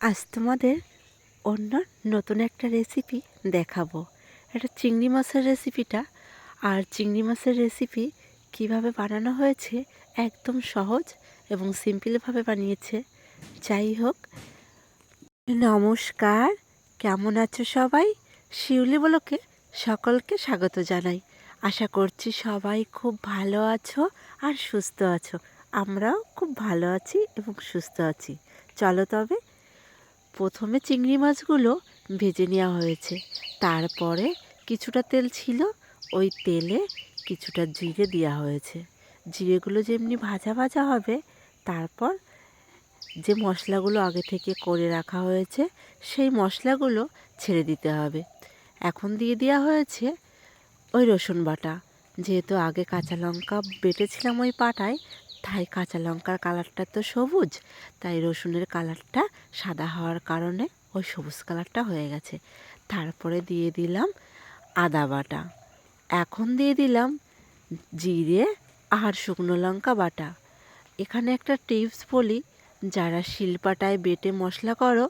আজ তোমাদের অন্য নতুন একটা রেসিপি দেখাবো। এটা চিংড়ি মাছের রেসিপিটা আর চিংড়ি মাছের রেসিপি কীভাবে বানানো হয়েছে একদম সহজ এবং সিম্পলভাবে বানিয়েছে। যাই হোক, নমস্কার। কেমন আছো সবাই? শিউলি বলোকে সকলকে স্বাগত জানাই। আশা করছি সবাই খুব ভালো আছো আর সুস্থ আছো। আমরাও খুব ভালো আছি এবং সুস্থ আছি। চলো তবে প্রথমে চিংড়ি মাছগুলো ভেজে নেওয়া হয়েছে। তারপরে কিছুটা তেল ছিল, ওই তেলে কিছুটা জিরে দেওয়া হয়েছে। জিরেগুলো যেমনি ভাজা ভাজা হবে, তারপর যে মশলাগুলো আগে থেকে করে রাখা হয়েছে, সেই মশলাগুলো ছেড়ে দিতে হবে। এখন দিয়ে দেওয়া হয়েছে ওই রসুন বাটা। যেহেতু আগে কাঁচা লঙ্কা বেটেছিলাম ওই পাটায় তাই কাঁচা লঙ্কার কালারটা তো সবুজ, তাই রসুনের কালারটা সাদা হওয়ার কারণে ওই সবুজ কালারটা হয়ে গেছে। তারপরে দিয়ে দিলাম আদা বাটা। এখন দিয়ে দিলাম জিরে আর শুকনো লঙ্কা বাটা। এখানে একটা টিপস বলি, যারা শিলপাটায় বেটে মশলা করো,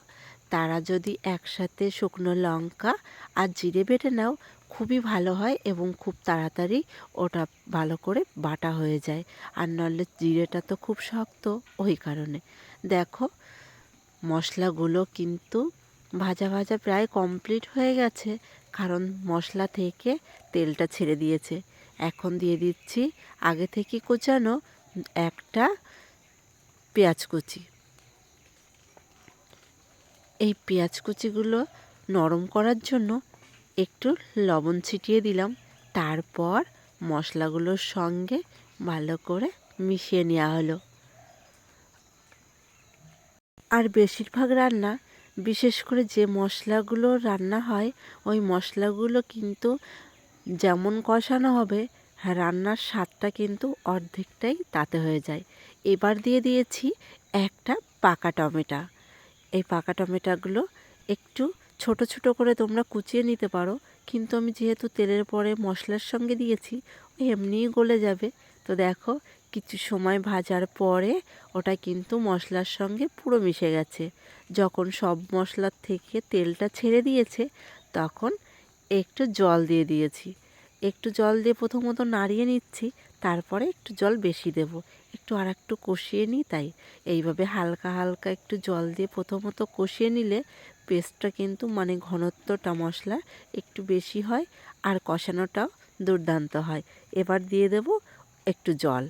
তারা যদি একসাথে শুকনো লঙ্কা আর জিরে বেটে নাও খুবই ভালো হয় এবং খুব তাড়াতাড়ি ওটা ভালো করে বাটা হয়ে যায়। আর নাহলে জিরেটা তো খুব শক্ত ওই কারণে। দেখো, মশলাগুলো কিন্তু ভাজা ভাজা প্রায় কমপ্লিট হয়ে গেছে, কারণ মশলা থেকে তেলটা ছেড়ে দিয়েছে। এখন দিয়ে দিচ্ছি আগে থেকে কোচানো একটা পেঁয়াজ কুচি। এই পেঁয়াজ কুচিগুলো নরম করার জন্য একটু লবণ ছিটিয়ে দিলাম। তারপর মশলাগুলোর সঙ্গে ভালো করে মিশিয়ে নেওয়া হলো। আর বেশিরভাগ রান্না, বিশেষ করে যে মশলাগুলো রান্না হয়, ওই মশলাগুলো কিন্তু যেমন কষানো হবে, রান্নার স্বাদটা কিন্তু অর্ধেকটাই তাতে হয়ে যায়। এবার দিয়ে দিয়েছি একটা পাকা টমেটা। এই পাকা টমেটোগুলো একটু ছোট ছোট করে তোমরা কুচিয়ে নিতে পারো। কিন্তু আমি যেহেতু তেলের পরে মশলার সঙ্গে দিয়েছি এমনিই গলে যাবে। তো দেখো, কিছু সময় ভাজার পরে ওটা কিন্তু মশলার সঙ্গে পুরো মিশে গেছে। যখন সব মশলার থেকে তেলটা ছেড়ে দিয়েছে, তখন একটু জল দিয়ে দিয়েছি। একটু জল দিয়ে প্রথমত নাড়িয়ে নিচ্ছি, তারপরে একটু জল বেশি দেব। একটু আর একটু কষিয়ে নিই তাই। এইভাবে হালকা হালকা একটু জল দিয়ে প্রথমত কষিয়ে নিলে পেস্টটা কিন্তু মানে ঘনত্বটা, মশলা একটু বেশি হয় আর কষানোটাও দুর্দান্ত হয়। এবার দিয়ে দেব একটু জল।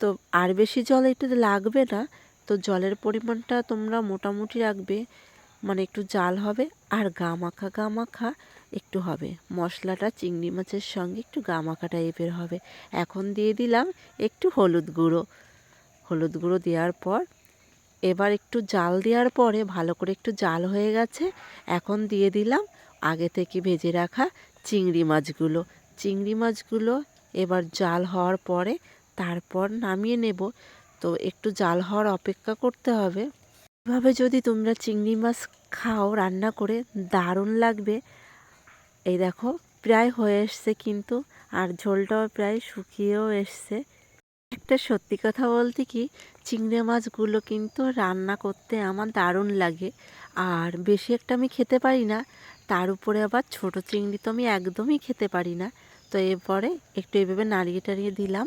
তো আর বেশি জল একটু লাগবে না, তো জলের পরিমাণটা তোমরা মোটামুটি রাখবে। মানে একটু জাল হবে আর গা মাখা গা মাখা একটু হবে। মশলাটা চিংড়ি মাছের সঙ্গে একটু গা মাখা টাইপের হবে। এখন দিয়ে দিলাম একটু হলুদ গুঁড়ো। হলুদ গুঁড়ো দেওয়ার পর এবার একটু জাল দেওয়ার পরে ভালো করে একটু জাল হয়ে গেছে। এখন দিয়ে দিলাম আগে থেকে ভেজে রাখা চিংড়ি মাছগুলো। চিংড়ি মাছগুলো এবার জাল হওয়ার পরে তারপর নামিয়ে নেব। তো একটু জাল হওয়ার অপেক্ষা করতে হবে। এভাবে যদি তোমরা চিংড়ি মাছ খাও, রান্না করে দারুণ লাগবে। এই দেখো, প্রায় হয়ে এসছে কিন্তু, আর ঝোলটাও প্রায় শুকিয়েও এসছে। একটা সত্যি কথা বলতে কি, চিংড়ে মাছগুলো কিন্তু রান্না করতে আমার দারুণ লাগে। আর বেশি একটা আমি খেতে পারি না, তার উপরে আবার ছোট চিংড়ি তো আমি একদমই খেতে পারি না। তো এরপরে একটু এভাবে নাড়িয়ে টাড়িয়ে দিলাম।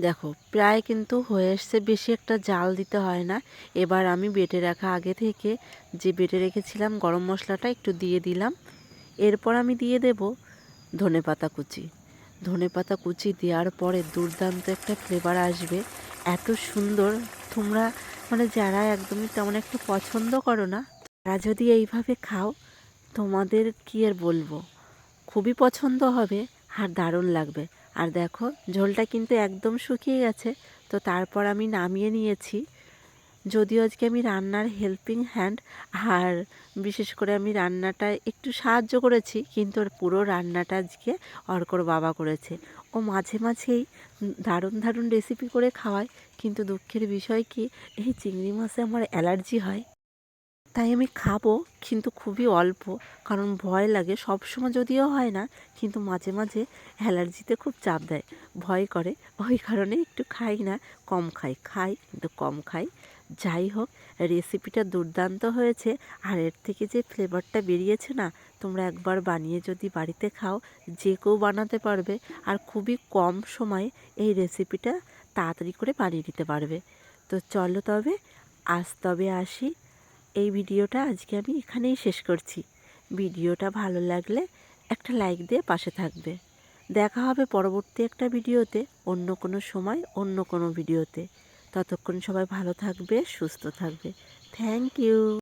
দেখো, প্রায় কিন্তু হয়ে এসছে, বেশি একটা জাল দিতে হয় না। এবার আমি বেটে রাখা আগে থেকে যে বেটে রেখেছিলাম গরম মশলাটা একটু দিয়ে দিলাম। এরপর আমি দিয়ে দেব ধনে পাতা কুচি। ধনে পাতা কুচি দেওয়ার পরে দুর্দান্ত একটা ফ্লেভার আসবে। এত সুন্দর, তোমরা মানে যারা একদমই তেমন একটা পছন্দ করো না, তারা যদি এইভাবে খাও, তোমাদের কী আর বলব? খুবই পছন্দ হবে, আর দারুণ লাগবে। আর দেখো, ঝোলটা কিন্তু একদম শুকিয়ে গেছে, তো তারপর আমি নামিয়ে নিয়েছি। যদিও আজকে আমি রান্নার হেল্পিং হ্যান্ড আর বিশেষ করে আমি রান্নাটা একটু সাহায্য করেছি, কিন্তু পুরো রান্নাটা আজকে অর্কর বাবা করেছে। ও মাঝে মাঝেই দারুণ দারুণ রেসিপি করে খাওয়ায়, কিন্তু দুঃখের বিষয় কি, এই চিংড়ি মাছে আমার অ্যালার্জি হয়। তাই আমি খাব, কিন্তু খুবই অল্প। কারণ ভয় লাগে সব সময় যদিও হয় না, কিন্তু মাঝে মাঝে অ্যালার্জিতে খুব চাপ দেয়। ভয় করে, ওই কারণে একটু খাই না, কম খাই। খাই, কিন্তু কম খাই। যাই হোক রেসিপিটা দুর্দান্ত হয়েছে। আর এর থেকে যে ফ্লেভারটা বেরিয়েছে না, তোমরা একবার বানিয়ে যদি বাড়িতে খাও, যে কেউ বানাতে পারবে। আর খুবই কম সময়ে এই রেসিপিটা তাড়াতাড়ি করে বানিয়ে নিতে পারবে। তো চলো তবে, আজ তবে আসি। এই ভিডিওটা আজকে আমি এখানেই শেষ করছি। ভিডিওটা ভালো লাগলে একটা লাইক দিয়ে পাশে থাকবে। দেখা হবে পরবর্তী একটা ভিডিওতে, অন্য কোনো সময়, অন্য কোনো ভিডিওতে। ততক্ষণ সবাই ভালো থাকবে, সুস্থ থাকবে। Thank you